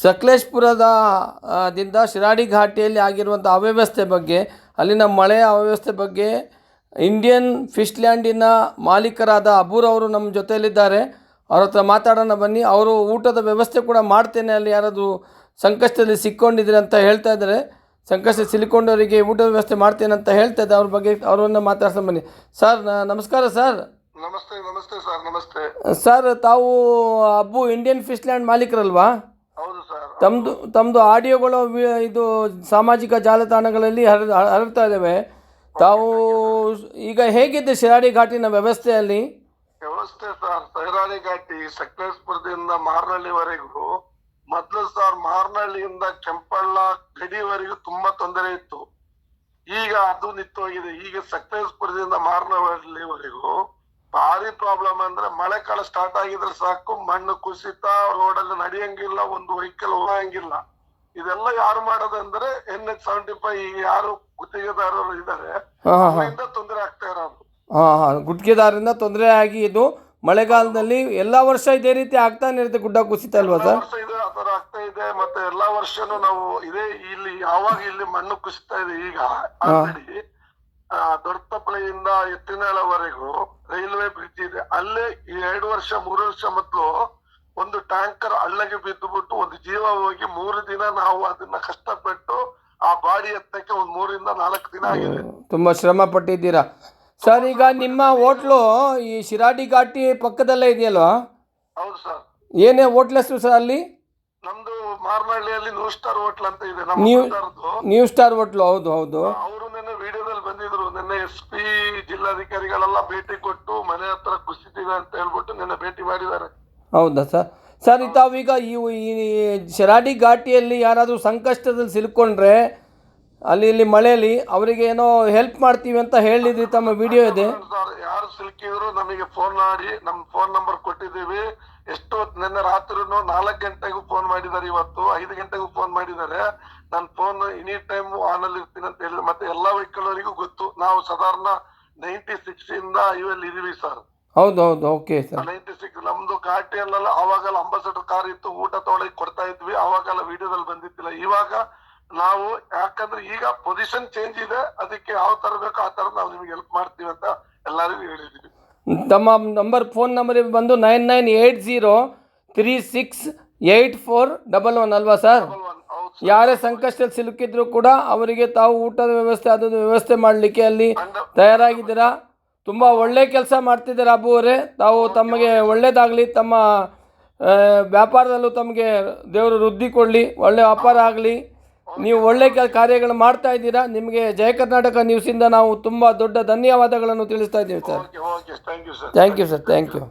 ಸಕಲೇಶ್ಪುರದ ದಿಂದ ಶಿರಾಡಿ ಘಾಟಿಯಲ್ಲಿ ಆಗಿರುವಂಥ ಅವ್ಯವಸ್ಥೆ ಬಗ್ಗೆ ಅಲ್ಲಿನ ಮಳೆಯ ಅವ್ಯವಸ್ಥೆ ಬಗ್ಗೆ ಇಂಡಿಯನ್ ಫಿಶ್ ಲ್ಯಾಂಡಿನ ಮಾಲೀಕರಾದ ಅಬೂರ್ ಅವರು ನಮ್ಮ ಜೊತೆಯಲ್ಲಿದ್ದಾರೆ. ಅವ್ರ ಹತ್ರ ಮಾತಾಡೋಣ ಬನ್ನಿ. ಅವರು ಊಟದ ವ್ಯವಸ್ಥೆ ಕೂಡ ಮಾಡ್ತೇನೆ. ಅಲ್ಲಿ ಯಾರಾದರೂ ಸಂಕಷ್ಟದಲ್ಲಿ ಸಿಕ್ಕೊಂಡಿದ್ದೀರಿ ಅಂತ ಹೇಳ್ತಾ ಇದ್ದಾರೆ. ಸಂಕಷ್ಟ ಸಿಲುಕೊಂಡವರಿಗೆ ಊಟದ ವ್ಯವಸ್ಥೆ ಮಾಡ್ತೇನೆ ಅಂತ ಹೇಳ್ತಾ ಇದ್ದೆ ಅವ್ರ ಬಗ್ಗೆ ಅವರನ್ನು ಮಾತಾಡ್ತಾ ಬನ್ನಿ. ಸರ್ ನಮಸ್ಕಾರ ಸರ್. ನಮಸ್ತೆ ನಮಸ್ತೆ ಸರ್ ನಮಸ್ತೆ. ಸರ್ ತಾವು ಅಬ್ಬು ಇಂಡಿಯನ್ ಫಿಶ್ ಲ್ಯಾಂಡ್ ಮಾಲೀಕರಲ್ವಾ? ತಮ್ಮದು ತಮ್ಮದು ಆಡಿಯೋಗಳು ಇದು ಸಾಮಾಜಿಕ ಜಾಲತಾಣಗಳಲ್ಲಿ ಹರ, ಹರಡ್ತಾ ಇದ್ದಾವೆ ತಾವು ಈಗ ಹೇಗಿದೆ ಶಿರಾಡಿ ಘಾಟಿನ ವ್ಯವಸ್ಥೆಯಲ್ಲಿ? ವ್ಯವಸ್ಥೆ ಸರ್ ಸೈರಾಳಿ ಘಾಟಿ ಸಕಲೇಶ್ಪುರದಿಂದ ಮಾರ್ನಳ್ಳಿವರೆಗೂ, ಮೊದಲು ಸರ್ ಮಾರ್ನಳ್ಳಿಯಿಂದ ಕೆಂಪಳ್ಳ ಗಡಿವರೆಗೂ ತುಂಬಾ ತೊಂದರೆ ಇತ್ತು. ಈಗ ಅದು ನಿಂತೋಗಿದೆ. ಈಗ ಸಕಲೇಶ್ಪುರದಿಂದ ಮಾರ್ನಳ್ಳಿವರೆಗೂ ಭಾರಿ ಪ್ರಾಬ್ಲಮ್ ಅಂದ್ರೆ ಮಳೆಕಾಲ ಸ್ಟಾರ್ಟ್ ಆಗಿದ್ರೆ ಸಾಕು ಮಣ್ಣು ಕುಸಿತ ರೋಡಲ್ಲಿ ನಡೆಯಂಗಿಲ್ಲ ಒಂದು ವೆಹಿಕಲ್ ಹೋಗಂಗಿಲ್ಲ. ಇದೆಲ್ಲ ಯಾರು ಮಾಡೋದಂದ್ರೆ ಎನ್ ಎಚ್ ಸೆವೆಂಟಿ ಫೈವ್ ಯಾರು ಗುತ್ತಿಗೆದಾರರು ಇದ್ದಾರೆ ಅವರಿಂದ ತೊಂದರೆ ಆಗ್ತಾ ಇರೋದು. ಹಾ ಹಾ ಗುತ್ತಿಗೆದಾರರಿಂದ ತೊಂದರೆ ಆಗಿ ಇದು ಮಳೆಗಾಲದಲ್ಲಿ ಎಲ್ಲಾ ವರ್ಷ ಇದೇ ರೀತಿ ಆಗ್ತಾನೆ ಇರುತ್ತೆ ಗುಡ್ಡ ಕುಸಿತ ಅಲ್ವಾ ಸರ್? ವರ್ಷ ಇದು ಆತರ ಆಗ್ತಾ ಇದೆ ಮತ್ತೆ ಎಲ್ಲಾ ವರ್ಷನೂ ನಾವು ಇದೇ ಇಲ್ಲಿ ಯಾವಾಗ ಇಲ್ಲಿ ಮಣ್ಣು ಕುಸಿತಾ ಇದೆ ಈಗ ಆಲ್ರೆಡಿ ದೊಡ್ಡತಪ್ಪಳೆಯಿಂದ ಎತ್ತಿನಳವರೆಗೂ ರೈಲ್ವೆ ಬ್ರಿಡ್ಜ್ ಇದೆ. ಅಲ್ಲೇ ಎರಡು ವರ್ಷ ಮೂರು ವರ್ಷ ಮೊದಲು ಒಂದು ಟ್ಯಾಂಕರ್ ಹಳ್ಳಗೆ ಬಿದ್ದು ಬಿಟ್ಟು ಒಂದು ಜೀವ ಹೋಗಿ ಮೂರು ದಿನ ನಾವು ಅದನ್ನ ಕಷ್ಟಪಟ್ಟು ಆ ಬಾಡಿ ಎತ್ತಕ್ಕೆ ಒಂದು ಮೂರಿಂದ ನಾಲ್ಕು ದಿನ ಆಗಿದೆ. ತುಂಬಾ ಶ್ರಮ ಪಟ್ಟಿದ್ದೀರಾ? ಸರ್ ಈಗ ನಿಮ್ಮ ಹೋಟ್ಲು ಈ ಶಿರಾಡಿ ಘಾಟಿ ಪಕ್ಕದಲ್ಲೇ ಇದೆಯಲ್ವಾ? ಹೌದು ಸರ್. ಏನೇ ಹೋಟ್ಲ್ ಹೆಸರು ಸರ್ ಅಲ್ಲಿ? ನಮ್ದು ಮಾರ್ನಹಳ್ಳಿಯಲ್ಲಿ ನ್ಯೂ ಸ್ಟಾರ್ ಹೋಟ್ಲ್ ಅಂತ ಇದೆ ನಮ್ಮ ನೀವು ನ್ಯೂ ಸ್ಟಾರ್ ಹೋಟ್ಲು ಹೌದು ಹೌದು. ಅವರು ನಿನ್ನೆ ವಿಡಿಯೋದಲ್ಲಿ ಬಂದಿದ್ರು ನಿನ್ನೆ ಎಸ್ ಪಿ ಜಿಲ್ಲಾಧಿಕಾರಿಗಳೆಲ್ಲ ಭೇಟಿ ಕೊಟ್ಟು ಮನೆ ಹತ್ರ ಕುಸಿತಿದೆ ಅಂತ ಹೇಳ್ಬಿಟ್ಟು ನಿನ್ನೆ ಭೇಟಿ ಮಾಡಿದ್ದಾರೆ. ಹೌದಾ ಸರ್? ಸರ್ ತಾವೀಗ ಈ ಈ ಶಿರಾಡಿ ಘಾಟಿಯಲ್ಲಿ ಯಾರಾದರೂ ಸಂಕಷ್ಟದಲ್ಲಿ ಸಿಲ್ಕೊಂಡ್ರೆ ಅಲ್ಲಿ ಇಲ್ಲಿ ಮಳೆಯಲ್ಲಿ ಅವರಿಗೆ ಏನೋ ಹೆಲ್ಪ್ ಮಾಡ್ತೀವಿ ಅಂತ ಹೇಳಿದ್ರಿ ತಮ್ಮ ವಿಡಿಯೋ ಇದೆ. ಯಾರು ಸಿಲುಕಿದ್ರು ನಮಗೆ ಫೋನ್ ಮಾಡಿ ನಮ್ಮ ಫೋನ್ ನಂಬರ್ ಕೊಟ್ಟಿದ್ದೀವಿ. ಎಷ್ಟು ನಿನ್ನೆ ರಾತ್ರಿನೂ ನಾಲ್ಕು ಗಂಟೆಗೂ ಫೋನ್ ಮಾಡಿದ್ದಾರೆ ಇವತ್ತು. ಐದು ಗಂಟೆಗೂ ಫೋನ್ ಮಾಡಿದ್ದಾರೆ. ನನ್ನ ಫೋನ್ ಎನಿ ಟೈಮ್ ಆನ್ ಅಲ್ಲಿ ಇರ್ತೀನಿ ಅಂತ ಹೇಳಿದ್ರು. ಮತ್ತೆ ಎಲ್ಲಾ ವೆಹಿಕಲ್ ಅವರಿಗೂ ಗೊತ್ತು. ನಾವು ಸಾಧಾರಣ ನೈಂಟಿ ಸಿಕ್ಸ್ ಇಂದ ಇವೆಲ್ಲ ಇದೀವಿ ಸರ್ ಹೌದು ಹೌದು. ಓಕೆ ಸರ್ ನೈಂಟಿ ಸಿಕ್ಸ್ ನಮ್ದು ಘಾಟಿಯಲ್ಲೆಲ್ಲ ಅವಾಗೆಲ್ಲ ಅಂಬಾಸಡರ್ ಕಾರ್ ಇತ್ತು. ಊಟ ತೊಗೊಳಕ್ ಕೊಡ್ತಾ ಇದ್ವಿ. ಅವಾಗೆಲ್ಲ ವಿಡಿಯೋದಲ್ಲಿ ಬಂದಿತ್ತಿಲ್ಲ ಇವಾಗ ನಾವು ಯಾಕಂದ್ರೆ ಈಗ ಪೊಸಿಷನ್ ಚೇಂಜ್ ಇದೆ. ಅದಕ್ಕೆ ಯಾವ ತರ ಬೇಕೋ ಆ ತರ ನಾವು ನಿಮ್ಗೆ ಹೆಲ್ಪ್ ಮಾಡ್ತೀವಿ ಅಂತ ಎಲ್ಲಾರಿಗೂ ಹೇಳಿದೀವಿ ತಮ್ಮ ನಂಬರ್ ಫೋನ್ ನಂಬರಿಗೆ ಬಂದು nine nine eight zero three six eight four double one ಅಲ್ವಾ ಸರ್? ಯಾರೇ ಸಂಕಷ್ಟದಲ್ಲಿ ಸಿಲುಕಿದ್ರು ಕೂಡ ಅವರಿಗೆ ತಾವು ಊಟದ ವ್ಯವಸ್ಥೆ ಅದನ್ನು ವ್ಯವಸ್ಥೆ ಮಾಡಲಿಕ್ಕೆ ಅಲ್ಲಿ ತಯಾರಾಗಿದ್ದೀರಾ? ತುಂಬ ಒಳ್ಳೆ ಕೆಲಸ ಮಾಡ್ತಿದ್ದೀರಾ ಅಬ್ಬು ಅವರೇ? ತಾವು ತಮಗೆ ಒಳ್ಳೆಯದಾಗಲಿ ತಮ್ಮ ವ್ಯಾಪಾರದಲ್ಲೂ ತಮಗೆ ದೇವರು ವೃದ್ಧಿ ಕೊಡಲಿ ಒಳ್ಳೆ ವ್ಯಾಪಾರ ಆಗಲಿ. ನೀವು ಒಳ್ಳೆ ಕೆಲ ಕಾರ್ಯಗಳು ಮಾಡ್ತಾ ಇದ್ದೀರಾ ನಿಮಗೆ ಜಯ ಕರ್ನಾಟಕ ನ್ಯೂಸಿಂದ ನಾವು ತುಂಬ ದೊಡ್ಡ ಧನ್ಯವಾದಗಳನ್ನು ತಿಳಿಸ್ತಾ ಇದ್ದೀವಿ sir. Thank you sir thank you.